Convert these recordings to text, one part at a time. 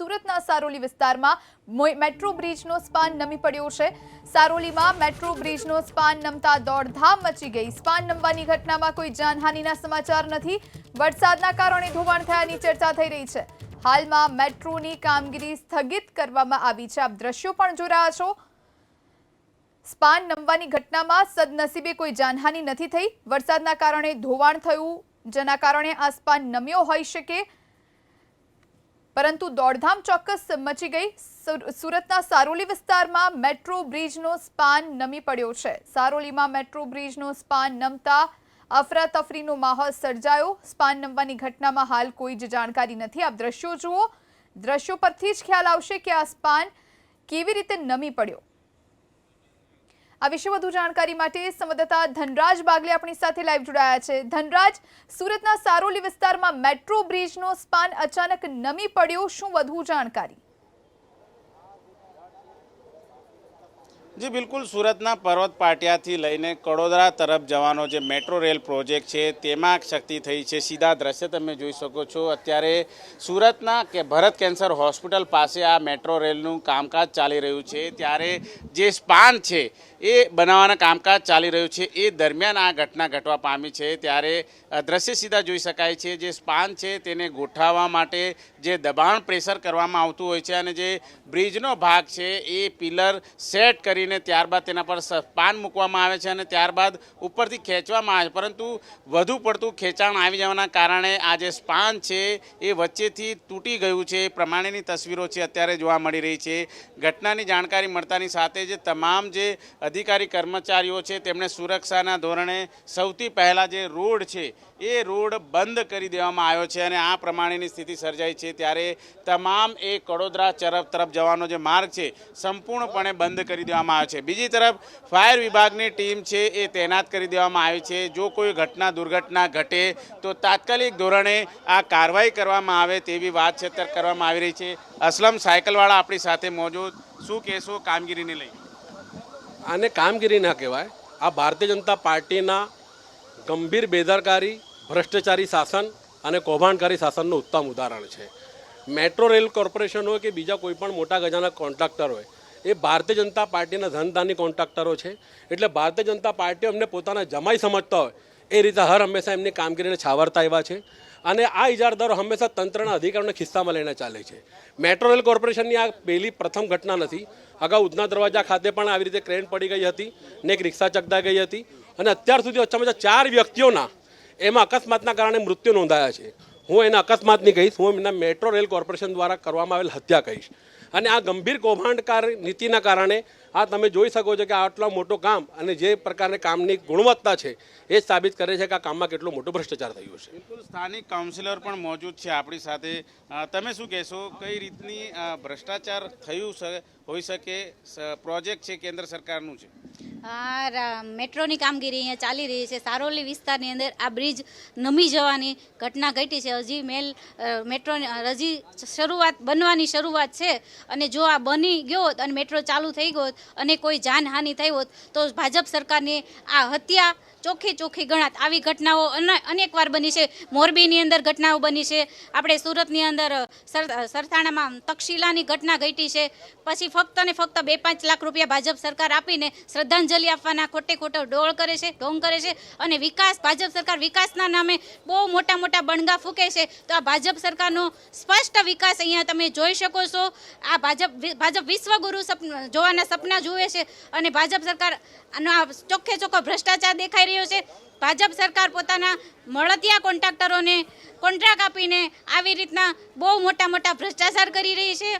સુરતના સારોલી વિસ્તારમાં metro બ્રિજનો span નમી પડ્યો છે. સારોલીમાં મેટ્રો બ્રિજનો સ્પાન નમતા દોડધામ મચી ગઈ. સ્પાન નમવાની ઘટનામાં કોઈ જાનહાનિના સમાચાર નથી. વરસાદના કારણે ધોવાણ થયાની ચર્ચા થઈ રહી છે. હાલમાં મેટ્રોની કામગીરી સ્થગિત કરવામાં આવી છે. આપ દ્રશ્યો પણ જોઈ રહ્યા છો. સ્પાન નમવાની ઘટનામાં સદનસીબે કોઈ જાનહાનિ નથી થઈ. વરસાદના કારણે ધોવાણ થયું, જેના કારણે આ સ્પાન નમ્યો હોઈ શકે. પરંતુ દોડધામ ચોક્કસ મચી ગઈ. સુરતના સારોલી વિસ્તારમાં મેટ્રો બ્રિજનો સ્પાન નમી પડ્યો છે. સારોલીમાં મેટ્રો બ્રિજનો સ્પાન નમતા અફરાતફરીનો માહોલ સર્જાયો. સ્પાન નમવાની ઘટનામાં હાલ કોઈ જ જાણકારી નથી. આપ દ્રશ્યો જુઓ. દ્રશ્યો પરથી જ ખ્યાલ આવશે કે આ સ્પાન કેવી રીતે નમી પડ્યો. આ વિશે વધુ જાણકારી માટે સંવાદદાતા ધનરાજ બાગલે આપણી સાથે લાઈવ જોડાયા છે. ધનરાજ, સુરતના સારોલી વિસ્તારમાં મેટ્રો બ્રિજનો સ્પાન અચાનક નમી પડ્યો, શું વધુ જાણકારી? જી, બિલકુલ. સુરતના પર્વત પાટિયાથી લઈને કડોદરા તરફ જવાનો જે મેટ્રો રેલ પ્રોજેક્ટ છે, તેમાં શક્તિ થઈ છે. સીધા દ્રશ્ય તમે જોઈ શકો છો. અત્યારે સુરતના કે ભરત કેન્સર હોસ્પિટલ પાસે આ મેટ્રો રેલનું કામકાજ ચાલી રહ્યું છે. ત્યારે જે સ્પાન છે, એ બનાવવાના કામકાજ ચાલી રહ્યું છે. એ દરમિયાન આ ઘટના ઘટવા પામી છે. ત્યારે દ્રશ્ય સીધા જોઈ શકાય છે. જે સ્પાન છે, તેને ગોઠવવા માટે જે દબાણ પ્રેશર કરવામાં આવતું હોય છે અને જે બ્રિજનો ભાગ છે, એ પિલર સેટ કરીને ત્યારબાદ તેના પર સ્પાન મૂકવામાં આવે છે અને ત્યારબાદ ઉપરથી ખેંચવામાં આવે છે. પરંતુ વધુ પડતું ખેંચાણ આવી જવાના કારણે આ જે સ્પાન છે એ વચ્ચેથી તૂટી ગયું છે. એ પ્રમાણેની તસવીરો છે અત્યારે જોવા મળી રહી છે. ઘટનાની જાણકારી મળતાની સાથે જે તમામ જે અધિકારી કર્મચારીઓ છે તેમણે સુરક્ષાના ધોરણે સૌથી પહેલાં જે રોડ છે એ રોડ બંધ કરી દેવામાં આવ્યો છે અને આ પ્રમાણેની સ્થિતિ સર્જાઈ છે. ત્યારે તમામ એ કડોદરા ચરફ તરફ જવાનો જે માર્ગ છે સંપૂર્ણપણે બંધ કરી દેવામાં આવ્યો છે. બીજી તરફ, ફાયર વિભાગની ટીમ છે એ તૈનાત કરી દેવામાં આવી છે. જો કોઈ ઘટના, દુર્ઘટના ઘટે તો તાત્કાલિક ધોરણે આ કાર્યવાહી કરવામાં આવે તેવી વાત છે કરવામાં આવી રહી છે. અસલમ સાયકલવાળા આપણી સાથે મોજૂદ. શું કહેશો કામગીરીને લઈ? આને કામગીરી ના કહેવાય. આ ભારતીય જનતા પાર્ટીના ગંભીર બેદરકારી, ભ્રષ્ટાચારી શાસન અને કૌભાંડકારી શાસનનું ઉત્તમ ઉદાહરણ છે. મેટ્રો રેલ કોર્પોરેશન હોય કે બીજા કોઈ પણ મોટા ગજાના કોન્ટ્રાક્ટર હોય એ ભારતીય જનતા પાર્ટીના ધનદાની કોન્ટ્રાક્ટરો છે. એટલે ભારતીય જનતા પાર્ટીઓ અમને પોતાના જમાઈ સમજતા હોય. એ રીતે હર હંમેશા એમની કામગીરીને છાવરતા આવ્યા છે. અને આ ઇજારદારો હંમેશા તંત્રના અધિકારોને ખિસ્સામાં લઈને ચાલે છે. મેટ્રો રેલ કોર્પોરેશનની આ પહેલી પ્રથમ ઘટના નથી. અગાઉ ઉધના દરવાજા ખાતે પણ આવી રીતે ક્રેન પડી ગઈ હતી ને એક રિક્ષા ચકદા ગઈ હતી. અને અત્યાર સુધી ઓછામાં ઓછા ચાર વ્યક્તિઓના એમાં અકસ્માતના કારણે મૃત્યુ નોંધાયા છે. હું એને અકસ્માતની કહીશ. હું એમના મેટ્રો રેલ કોર્પોરેશન દ્વારા કરવામાં આવેલ હત્યા કહીશ. અને આ ગંભીર કૌભાંડકાર નીતિના કારણે આ તમે જોઈ શકો છો કે આટલો મોટો કામ અને જે પ્રકારની કામની ગુણવત્તા છે એ સાબિત કરે છે કે આ કામમાં કેટલો મોટો ભ્રષ્ટાચાર થયો છે. બિલકુલ સ્થાનિક કાઉન્સિલર પણ મોજૂદ છે આપણી સાથે. તમે શું કહેશો? કઈ રીતની ભ્રષ્ટાચાર થયું હોઈ શકે? પ્રોજેક્ટ છે કેન્દ્ર સરકારનું છે? આ મેટ્રોની કામગીરી અહીંયા ચાલી રહી છે. સારોલી વિસ્તારની અંદર આ બ્રિજ નમી જવાની ઘટના ઘટી છે. હજી મેલ મેટ્રો હજી શરૂઆત, બનવાની શરૂઆત છે અને જો આ બની ગયો હોત અને મેટ્રો ચાલુ થઈ ગયો અને કોઈ જાનહાનિ થઈ હોત તો ભાજપ સરકારની આ હત્યા ચોખ્ખી ચોખ્ખી ગણાત. આવી ઘટનાઓ અન- અનેકવાર બની છે. મોરબીની અંદર ઘટનાઓ બની છે. આપણે સુરતની અંદર સર- સરથાણામાં તક્ષશિલાની ઘટના ઘટી છે. પછી ફક્ત ને ફક્ત બે પાંચ લાખ રૂપિયા ભાજપ સરકાર આપીને શ્રદ્ધાંજલિ આપવાના ખોટે ખોટો ડોળ કરે છે, ઢોંગ કરે છે અને વિકાસ, ભાજપ સરકાર વિકાસના નામે બહુ મોટા મોટા બણગા ફૂકે છે. તો આ ભાજપ સરકારનો સ્પષ્ટ વિકાસ અહીંયા તમે જોઈ શકો છો. આ ભાજપ ભાજપ વિશ્વગુરુ જોવાના સપના જુએ છે અને ભાજપ સરકાર આનો આ ચોખ્ખે ચોખ્ખો ભ્રષ્ટાચાર દેખાઈ રહ્યો છે. ભાજપ સરકાર પોતાના મળતિયા કોન્ટ્રાક્ટરોને કોન્ટ્રાક્ટ આપીને આવી રીતના બહુ મોટા મોટા ભ્રષ્ટાચાર કરી રહી છે.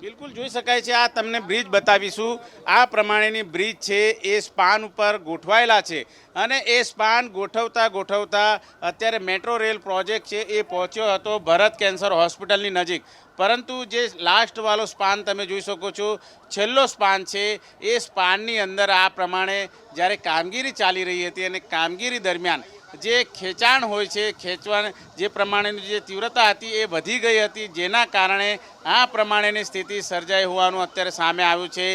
બિલકુલ જોઈ શકાય છે, આ તમને બ્રિજ બતાવીશું. આ પ્રમાણેની બ્રિજ છે, એ સ્પાન ઉપર ગોઠવાયેલા છે. અને એ સ્પાન ગોઠવતા ગોઠવતા અત્યારે મેટ્રો રેલ પ્રોજેક્ટ છે, એ પહોંચ્યો હતો ભરત કેન્સર હોસ્પિટલની નજીક. પરંતુ જે લાસ્ટવાળો સ્પાન તમે જોઈ શકો છો, છેલ્લો સ્પાન છે, એ સ્પાનની અંદર આ પ્રમાણે જ્યારે કામગીરી ચાલી રહી હતી અને કામગીરી દરમિયાન જે ખેંચાણ હોય છે ખેંચવા જે પ્રમાણેની જે તીવ્રતા હતી એ વધી ગઈ હતી, જેના કારણે આ પ્રમાણેની સ્થિતિ સર્જાઈ હોવાનું અત્યારે સામે આવ્યું છે.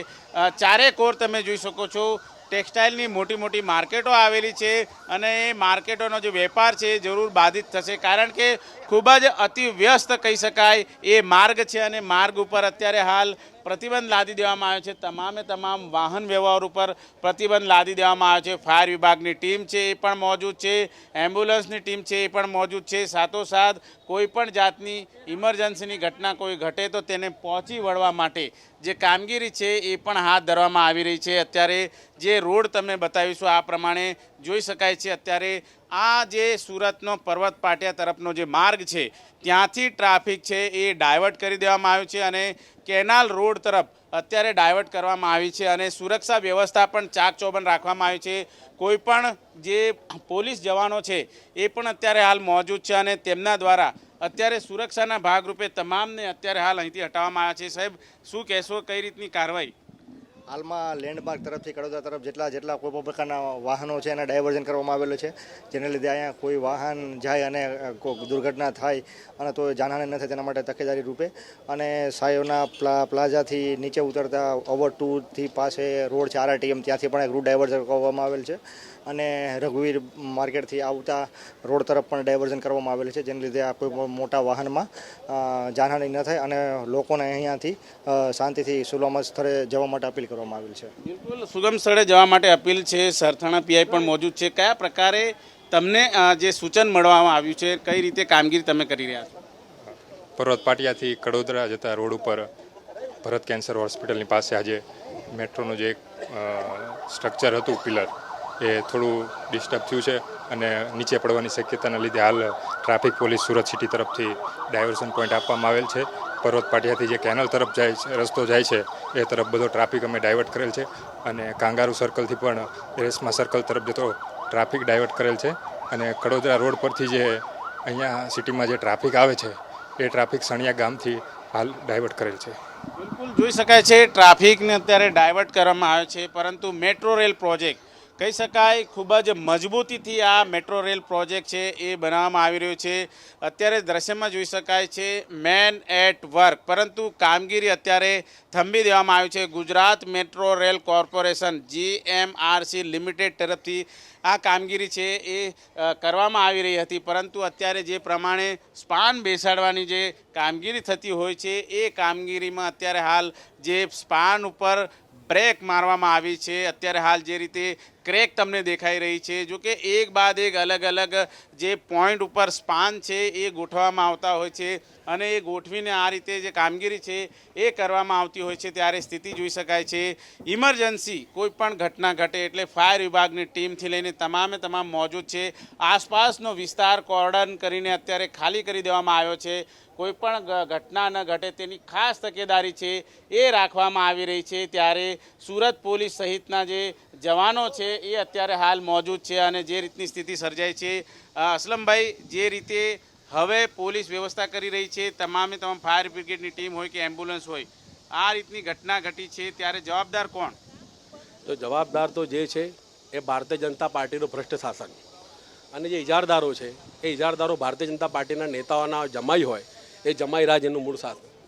ચારે કોર તમે જોઈ શકો છો ટેક્સટાઇલની મોટી મોટી માર્કેટો આવેલી છે અને એ માર્કેટોનો જે વેપાર છે જરૂર બાધિત થશે. કારણ કે ખૂબ જ અતિવ્યસ્ત કહી શકાય એ માર્ગ છે અને માર્ગ ઉપર અત્યારે હાલ પ્રતિબંધ લાદી દેવામાં આવ્યો છે. તમામે તમામ વાહન વ્યવહાર ઉપર પ્રતિબંધ લાદી દેવામાં આવ્યો છે. ફાયર વિભાગની ટીમ છે એ પણ મોજૂદ છે. એમ્બ્યુલન્સની ટીમ છે એ પણ મોજૂદ છે. સાથોસાથ કોઈપણ જાતની ઇમરજન્સીની ઘટના કોઈ ઘટે તો તેને પહોંચી વળવા માટે જે કામગીરી છે એ પણ હાથ ધરવામાં આવી રહી છે. અત્યારે જે રોડ તમને બતાવીશું, આ પ્રમાણે જોઈ શકાય છે. અત્યારે આ જે સુરતનો પર્વત પાટિયા તરફનો જે માર્ગ છે, ત્યાંથી ટ્રાફિક છે એ ડાયવર્ટ કરી દેવામાં આવ્યું છે અને કેનાલ રોડ તરફ અત્યારે ડાયવર્ટ કરવામાં આવી છે અને સુરક્ષા વ્યવસ્થા પણ ચાક ચોબંધ રાખવામાં આવી છે. કોઈપણ જે પોલીસ જવાનો છે એ પણ અત્યારે હાલ મોજૂદ છે અને તેમના દ્વારા અત્યારે સુરક્ષાના ભાગરૂપે તમામને અત્યારે હાલ અહીંથી હટાવવામાં આવ્યા છે. સાહેબ, શું કહેશો? કઈ રીતની કાર્યવાહી? હાલમાં લેન્ડમાર્ક તરફથી કડોદરા તરફ જેટલા જેટલા કોઈ પણ પ્રકારના વાહનો છે એને ડાયવર્ઝન કરવામાં આવેલું છે, જેને લીધે અહીંયા કોઈ વાહન જાય અને દુર્ઘટના થાય અને તો જાનહાની ન થાય તેના માટે તકેદારી રૂપે. અને સાયોના પ્લા, પ્લાઝાથી નીચે ઉતરતા ઓવર ટુથી પાસે રોડ છે, આરઆરટીએમ ત્યાંથી પણ એક રૂટ ડાયવર્ઝન કરવામાં આવેલ છે. અને રઘુવીર માર્કેટથી આવતા રોડ તરફ પણ ડાયવર્ઝન કરવામાં આવેલ છે જેને લીધે આ કોઈ મોટા વાહનમાં જાનહાની ન થાય અને લોકોને અહીંયાથી શાંતિથી સુલમ સ્થળે જવા માટે અપીલ કરવામાં આવેલ છે. બિલકુલ. સુગમ સ્થળે જવા માટે અપીલ છે. સરથાણા પીઆઈ પણ મોજૂદ છે. કયા પ્રકારે તમને જે સૂચન મળવામાં આવ્યું છે કઈ રીતે કામગીરી તમે કરી રહ્યા છો? પર્વત પાટિયાથી કડોદરા જતા રોડ ઉપર ભરત કેન્સર હોસ્પિટલની પાસે આજે મેટ્રોનું જે એક સ્ટ્રક્ચર હતું પિલર એ થોડું ડિસ્ટર્બ થયું છે અને નીચે પડવાની શક્યતાના લીધે હાલ ટ્રાફિક પોલીસ સુરત સિટી તરફથી ડાયવર્ઝન પોઈન્ટ આપવામાં આવેલ છે. પર્વત પાટિયાથી જે કેનલ તરફ જાય છે, રસ્તો જાય છે, એ તરફ બધો ટ્રાફિક અમે ડાયવર્ટ કરેલ છે અને કાંગારુ સર્કલથી પણ રેસમા સર્કલ તરફ જતો ટ્રાફિક ડાયવર્ટ કરેલ છે અને કડોદરા રોડ પરથી જે અહીંયા સિટીમાં જે ટ્રાફિક આવે છે, એ ટ્રાફિક સણિયા ગામથી હાલ ડાયવર્ટ કરેલ છે. બિલકુલ જોઈ શકાય છે ટ્રાફિકને અત્યારે ડાયવર્ટ કરવામાં આવે છે, પરંતુ મેટ્રો રેલ પ્રોજેક્ટ કહી શકાય, ખૂબ જ મજબૂતીથી આ મેટ્રો રેલ પ્રોજેક્ટ છે, એ બનાવવામાં આવી રહ્યો છે. અત્યારે દ્રશ્યમાં જોઈ શકાય છે, મેન એટ વર્ક, પરંતુ કામગીરી અત્યારે થંભી દેવામાં આવી છે. Gujarat metro rail corporation, GMRC limited તરફથી આ કામગીરી છે, એ કરવામાં આવી રહી હતી. પરંતુ અત્યારે જે પ્રમાણે સ્પાન બેસાડવાની જે કામગીરી થતી હોય છે, એ કામગીરીમાં અત્યારે હાલ જે સ્પાન ઉપર બ્રેક મારવામાં આવી છે, અત્યારે હાલ જે રીતે ક્રેક તમને દેખાઈ રહી છે. જો કે એક બાદ એક અલગ અલગ જે પોઈન્ટ ઉપર સ્પાન છે એ ગોઠવવામાં આવતા હોય છે અને એ ગોઠવીને આ રીતે જે કામગીરી છે એ કરવામાં આવતી હોય છે ત્યારે સ્થિતિ જોઈ શકાય છે. ઇમરજન્સી કોઈ પણ ઘટના ઘટે એટલે ફાયર વિભાગની ટીમથી લઈને તમામે તમામ મોજૂદ છે. આસપાસનો વિસ્તાર કોર્ડન કરીને અત્યારે ખાલી કરી દેવામાં આવ્યો છે. કોઈ પણ ઘટના ન ઘટે તેની ખાસ તકેદારી છે એ રાખવામાં આવી રહી છે. ત્યારે સુરત પોલીસ સહિતના જે જવાનો છે એ અત્યારે હાલ મોજૂદ છે અને જે રીતની સ્થિતિ સર્જાઈ છે અસલમભાઈ, જે રીતે હવે પોલીસ વ્યવસ્થા કરી રહી છે, તમામે તમામ ફાયર બ્રિગેડની ટીમ હોય કે એમ્બ્યુલન્સ હોય, આ રીતની ઘટના ઘટી છે, ત્યારે જવાબદાર કોણ? તો જવાબદાર તો જે છે, એ ભારતીય જનતા પાર્ટીનું ભ્રષ્ટ શાસન. અને જે ઇજારદારો છે, એ ઇજારદારો ભારતીય જનતા પાર્ટીના નેતાઓના જમાઈ હોય, એ જમાઈ રાજ એનું મૂળ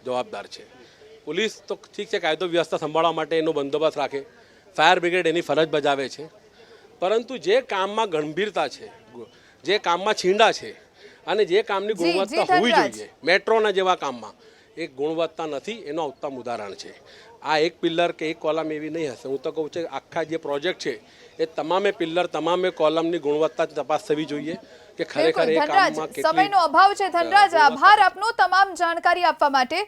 જવાબદાર છે. પોલીસ તો ઠીક છે કાયદો વ્યવસ્થા સંભાળવા માટે એનો બંદોબસ્ત રાખે ફાયર બ્રિગેડ એની ફરજ બજાવે છે. પરંતુ જે કામમાં ગંભીરતા છે જે કામમાં છીંડા છે અને જે કામની ગુણવત્તા હોવી જોઈએ મેટ્રોના જેવા કામમાં એક ગુણવત્તા નથી એનો ઉત્તમ ઉદાહરણ છે. આ એક પિલ્લર કે એક કોલમ એવી નહીં હશે. હું તો કહું છું કે આખા જે પ્રોજેક્ટ છે એ તમામે પિલ્લર તમામે કોલમની ગુણવત્તા તપાસ થવી જોઈએ કે ખરેખર એ કામમાં કેટલી સમયનો અભાવ છે. ધનરાજ આભાર આપનો તમામ જાણકારી આપવા માટે.